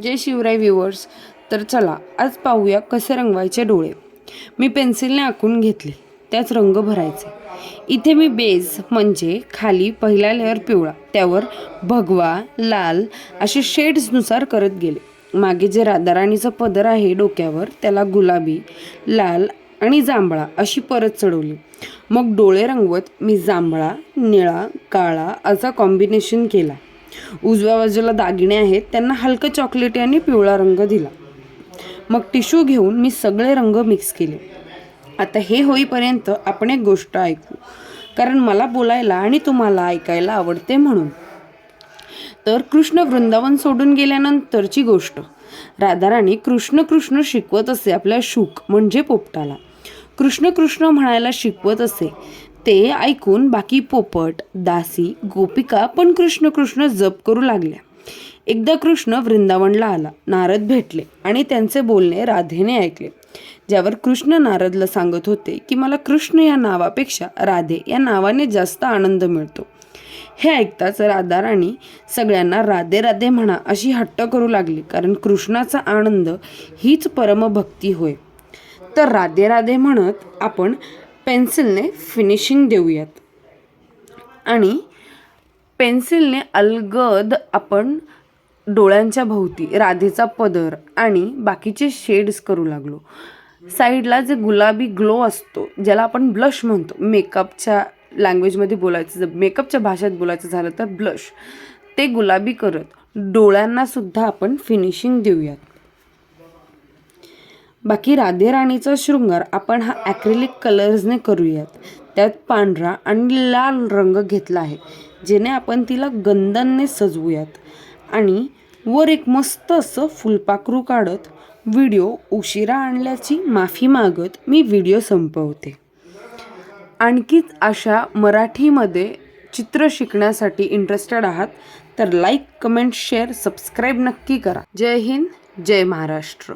जय Shivray viewers तर चला आज पाहूया कसे रंगवायचे डोळे. मी पेन्सिलने आखून घेतले. त्याच रंग भरायचे. इथे मी बेस म्हणजे खाली पहिला लेअर पिवळा. त्यावर भगवा लाल असे शेड्सनुसार करत गेले. मागे जे राधाराणीचं पदर आहे डोक्यावर त्याला गुलाबी लाल आणि जांभळा अशी परत चढवली. मग डोळे रंगवत मी जांभळा निळा काळा असा कॉम्बिनेशन केला. उजव्या बाजूला दागिने आहेत त्यांना हलकं चॉकलेटी आणि पिवळा रंग दिला. मग टिश्यू घेऊन मी सगळे रंग मिक्स केले. आता हे होईपर्यंत आपण एक गोष्ट ऐकू. कारण मला बोलायला आणि तुम्हाला ऐकायला आवडते म्हणून. तर कृष्ण वृंदावन सोडून गेल्यानंतरची गोष्ट. राधाराणी कृष्ण कृष्ण शिकवत असे आपल्या शुक म्हणजे पोपटाला. कृष्ण कृष्ण म्हणायला शिकवत असे ते ऐकून बाकी पोपट दासी गोपिका पण कृष्ण कृष्ण जप करू लागल्या. एकदा कृष्ण वृंदावनला आला नारद भेटले आणि त्यांचे बोलणे राधेने ऐकले. ज्यावर कृष्ण नारदला सांगत होते की मला कृष्ण या नावापेक्षा राधे या नावाने जास्त आनंद मिळतो. हे ऐकताच राधाराणी सगळ्यांना राधे राधे म्हणा अशी हट्ट करू लागली कारण कृष्णाचा आनंद हीच परमभक्ती होय. तर राधे राधे म्हणत आपण पेन्सिलने फिनिशिंग देऊयात. आणि पेन्सिलने अलगद आपण डोळ्यांच्या भोवती राधेचा पदर आणि बाकीचे शेड्स करू लागलो. साईडला जे गुलाबी ग्लो असतो ज्याला आपण ब्लश म्हणतो मेकअपच्या लँग्वेजमध्ये बोलायचं जर मेकअपच्या भाषेत बोलायचं झालं तर ब्लश. ते गुलाबी करत डोळ्यांनासुद्धा आपण फिनिशिंग देऊयात. बाकी राधे राणीचा शृंगार आपण हा ॲक्रिलिक कलर्सने करूयात. त्यात पांढरा आणि लाल रंग घेतला आहे जेणे आपण तिला गंधनने सजवूयात. आणि वर एक मस्त असं फुलपाखरू काढत व्हिडिओ उशिरा आणल्याची माफी मागत मी व्हिडिओ संपवते. आणखीच अशा मराठीमध्ये चित्र शिकण्यासाठी इंटरेस्टेड आहात तर लाईक कमेंट शेअर सबस्क्राईब नक्की करा. जय हिंद जय महाराष्ट्र.